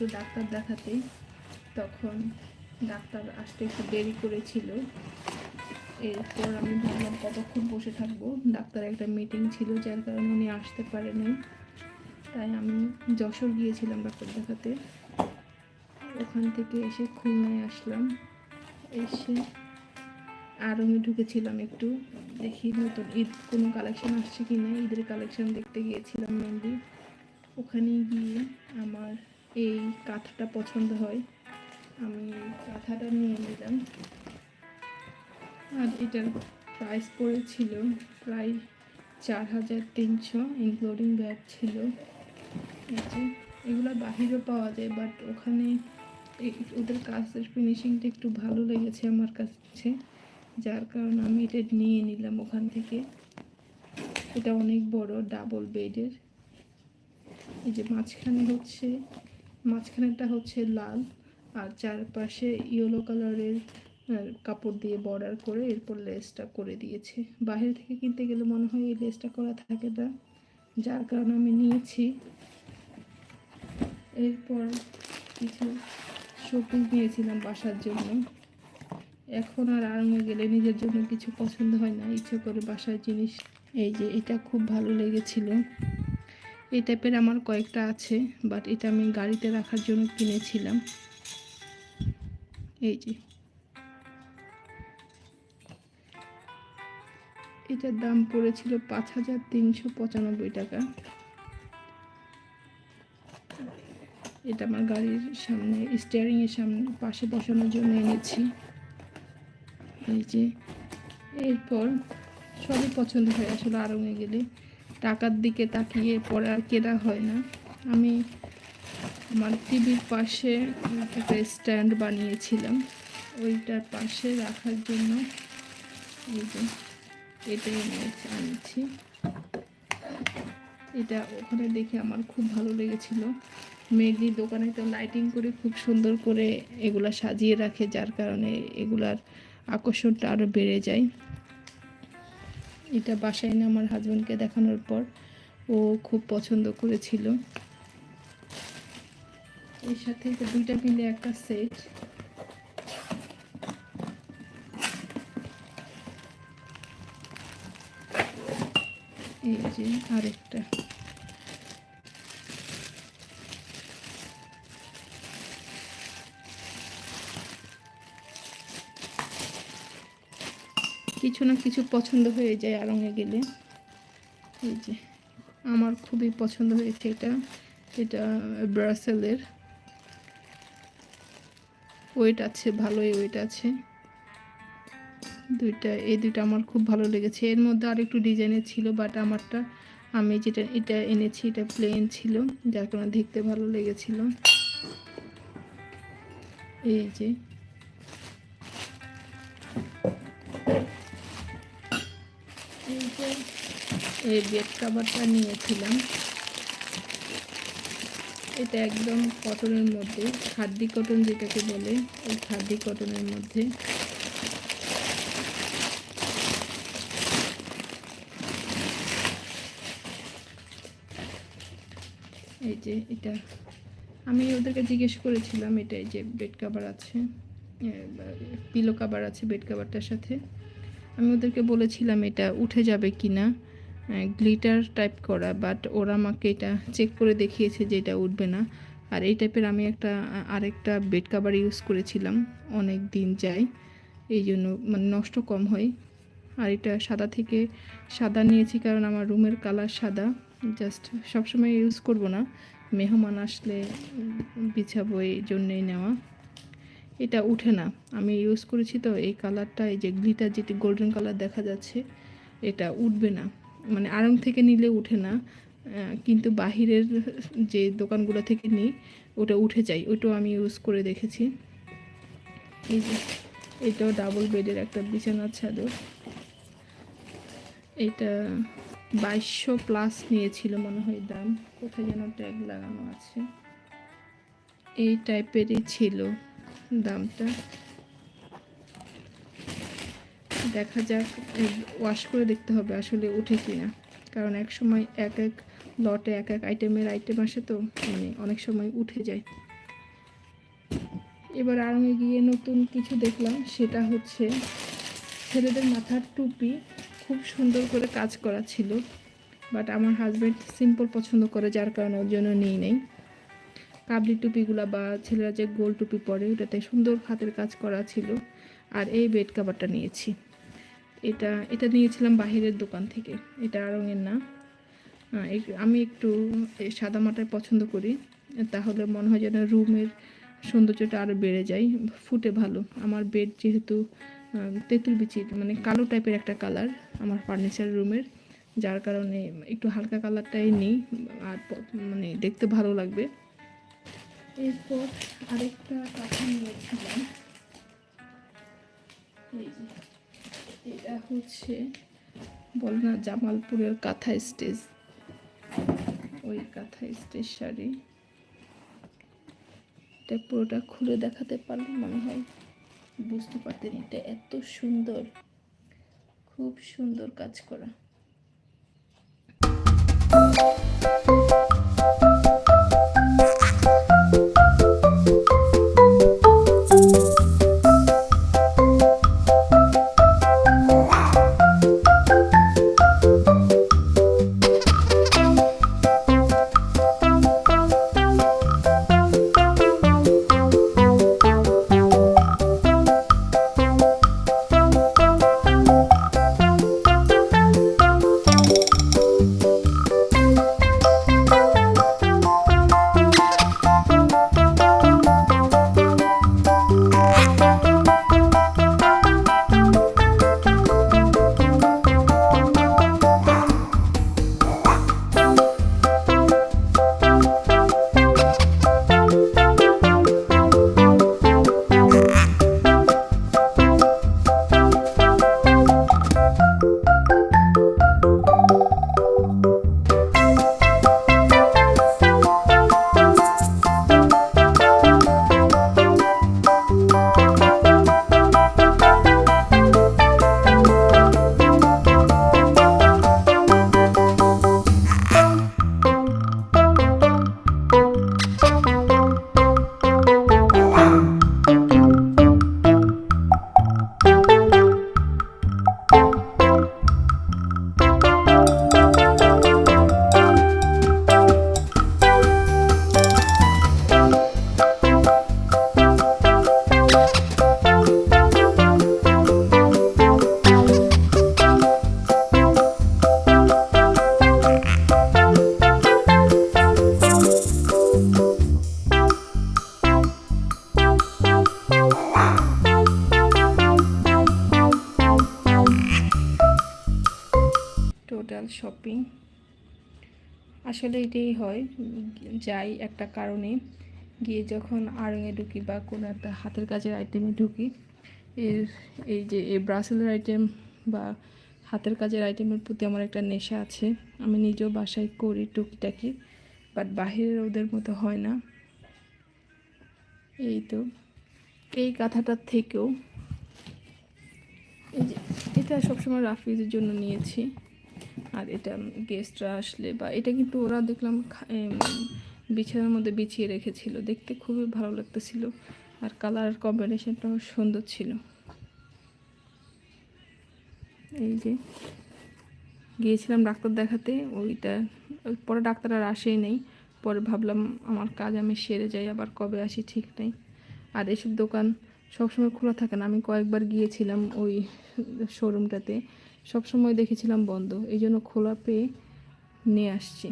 একটু ডাক্তার দেখাতে, তখন ডাক্তার আসতে একটু দেরি করেছিল। এরপর আমি ভাবলাম কতক্ষণ বসে থাকব। ডাক্তার একটা মিটিং ছিল, যার কারণে উনি আসতে পারেনি। তাই আমি যশোর গিয়েছিলাম ডাক্তার দেখাতে। ওখান থেকে এসে খুলনায় আসলাম। এসে আর আমি ঢুকেছিলাম একটু। দেখি নতুন ঈদ, কোনো কালেকশন আসছে কি না ঈদের কালেকশন দেখতে গিয়েছিলাম মেনলি ওখানে গিয়ে আমার এই কাঁথাটা পছন্দ হয়। আমি কাঁথাটা নিয়ে নিলাম। আর এটার প্রাইস পড়েছিল প্রায় চার হাজার তিনশো ইনক্লুডিং ব্যাগ ছিল। এগুলো বাহিরেও পাওয়া যায় বাট ওখানে ওদের কাজের ফিনিশিংটা একটু ভালো লেগেছে আমার কাছে। যার কারণে আমি এটা নিয়ে নিলাম ওখান থেকে। এটা অনেক বড় ডাবল বেডের এই যে মাঝখানে হচ্ছে মাঝখানেটা হচ্ছে লাল আর চারপাশে ইয়েলো কালারের কাপড় দিয়ে বর্ডার করে এরপর লেসটা করে দিয়েছে। বাইরে থেকে কিনতে গেলে মনে হয় এই লেসটা করা থাকে না। যার কারণে আমি নিয়েছি। এরপর কিছু শপিং নিয়েছিলাম বাসার জন্য। এখন আর আরামে গেলে নিজের জন্য কিছু পছন্দ হয় না। ইচ্ছে করে বাসার জিনিস, এই যে এটা খুব ভালো লেগেছিল। এই টাইপের আমার কয়েকটা আছে বাট এটা আমি গাড়িতে রাখার জন্য কিনেছিলাম। এই যে। এটার দাম পড়েছিল পাঁচ হাজার তিনশো পঁচানব্বই টাকা। এটা আমার গাড়ির সামনে স্টিয়ারিংয়ের সামনে, পাশে বসানোর জন্য এনেছি। এই যে। এরপর সবই পছন্দ হয় আসলে আরঙে গেলে। টাকার দিকে তাকিয়ে পরে আর কেনা হয় না। আমি আমার টিভির পাশে একটা স্ট্যান্ড বানিয়েছিলাম। ওইটার পাশে রাখার জন্য এই যে এটাই এনেছি আনছি। এটা ওখানে দেখে আমার খুব ভালো লেগেছিল। মেঘলি দোকানে তো লাইটিং করে খুব সুন্দর করে এগুলা সাজিয়ে রাখে, যার কারণে এগুলার আকর্ষণটা আরও বেড়ে যায়। এটা বাসায় এনে আমার হাজব্যান্ডকে দেখানোর পর ও খুব পছন্দ করেছিল। এর সাথে দুইটা মিলে একটা সেট এই যে আরেকটা। কিছু না কিছু পছন্দ হয়ে যায় আরঙে গেলে। এই যে, আমার খুবই পছন্দ হয়েছে এটা। এটা ব্রাসেলের। ওয়েট আছে, ভালোই ওয়েট আছে। দুইটা, এই দুইটা আমার খুব ভালো লেগেছে। এর মধ্যে আর একটু ডিজাইনের ছিল বাট আমারটা, আমি যেটা, এটা এনেছি, এটা প্লেন ছিল, যার কারণে দেখতে ভালো লেগেছিল। এই যে এই বেড কাভারটা নিয়েছিলাম। এটা একদম কটনের মধ্যে খাদ্দি কটন যেটাকে বলে, এই খাদ্দি কটনের মধ্যে। এই যে এটা, আমি ওদেরকে জিজ্ঞেস করেছিলাম এটা এই যে বেড কাভার আছে পিলো কাভার আছে বেড কাভারটার সাথে। আমি ওদেরকে বলেছিলাম এটা উঠে যাবে কি না গ্লিটার টাইপ করা বাট ওরা আমাকে এটা চেক করে দেখিয়েছে যে এটা উঠবে না। আর এই টাইপের আমি একটা, আরেকটা বেড কাভার ইউজ করেছিলাম, অনেক দিন যায়, এই জন্য মানে নষ্ট কম হয়। আর এটা সাদা থেকে সাদা নিয়েছি কারণ আমার রুমের কালার সাদা জাস্ট সবসময় ইউজ করব না। মেহমান আসলে বিছাবো এই জন্যেই নেওয়া। এটা উঠে না, আমি ইউজ করেছি তো এই কালারটা এই যে গ্লিটার যেটি গোল্ডেন কালার দেখা যাচ্ছে, এটা উঠবে না। মানে আড়ং থেকে নিলে উঠে না কিন্তু বাহিরের যে দোকানগুলো থেকে নিই, ওটা উঠে যায়। ওটাও আমি ইউজ করে দেখেছি। এই যে, এটাও ডাবল বেডের একটা বিছানার চাদর এটা বাইশশো প্লাস নিয়েছিল মনে হয় দাম। কোথায় যেন ট্যাগ লাগানো আছে। এই টাইপেরই ছিল দামটা। দেখা যাক ওয়াশ করে দেখতে হবে আসলে উঠে কি না কারণ এক সময় এক এক লটে এক এক আইটেমের আইটেম আসে তো মানে অনেক সময় উঠে যায়। এবার আড়ঙে গিয়ে নতুন কিছু দেখলাম, সেটা হচ্ছে ছেলেদের মাথার টুপি খুব সুন্দর করে কাজ করা ছিল বাট আমার হাজব্যান্ড সিম্পল পছন্দ করে, যার কারণে ওর জন্য নিই নেই। কাবলি টুপিগুলো বা ছেলেরা যে গোল টুপি পরে, ওটাতে সুন্দর হাতের কাজ করা ছিল, আর এই বেড কাভারটা নিয়েছি। এটা এটা নিয়েছিলাম বাহিরের দোকান থেকে। এটা রঙের না। আমি একটু সাদা মাটায় পছন্দ করি। তাহলে মনে হয় যেন রুমের সৌন্দর্যটা আরও বেড়ে যায়, ফুটে ভালো। আমার বেড যেহেতু তেঁতুল বিচির মানে কালো টাইপের একটা কালার আমার ফার্নিচার রুমের যার কারণে একটু হালকা কালারটাই নিই, আর মানে দেখতে ভালো লাগবে। এরপর আরেকটা কাঁথা নিয়েছিলাম। এই যে। এটা হচ্ছে বলে না জামালপুরের কাঁথা স্টেজ। ওই কাঁথা স্টেজ শাড়ি। এটা পুরোটা খুলে দেখাতে পারলে মনে হয় বুঝতে পারতেন এটা এত সুন্দর। খুব সুন্দর কাজ করা। আসলে এটাই হয় যাই একটা কারণে। গিয়ে যখন আড়ঙে ঢুকি বা কোনো একটা হাতের কাজের আইটেমে ঢুকি, এর এই যে এই ব্রাসেলের আইটেম বা হাতের কাজের আইটেমের প্রতি আমার একটা নেশা আছে। আমি নিজেও বাসায় করি টুকিটাকি বাট বাহিরের ওদের মতো হয় না। এই তো। এই কাঁথাটার থেকেও এই যে এটা সবসময় রাফিজের জন্য নিয়েছি। আর এটা গেস্টরা আসলে বা এটা কিন্তু ওরা দেখলাম বিছানার মধ্যে বিছিয়ে রেখেছিল। দেখতে খুবই ভালো লাগতেছিল আর কালার কম্বিনেশনটাও সুন্দর ছিল। এই যে গিয়েছিলাম ডাক্তার দেখাতে, ওইটা ওই পরে ডাক্তার আর আসেই নেই। পরে ভাবলাম আমার কাজ আমি সেরে যাই, আবার কবে আসি ঠিক নেই। আর এসব দোকান সবসময় খোলা থাকে না। আমি কয়েকবার গিয়েছিলাম ওই শোরুমটাতে সবসময় দেখেছিলাম বন্ধ। এই জন্য খোলা পেয়ে নিয়ে আসছি।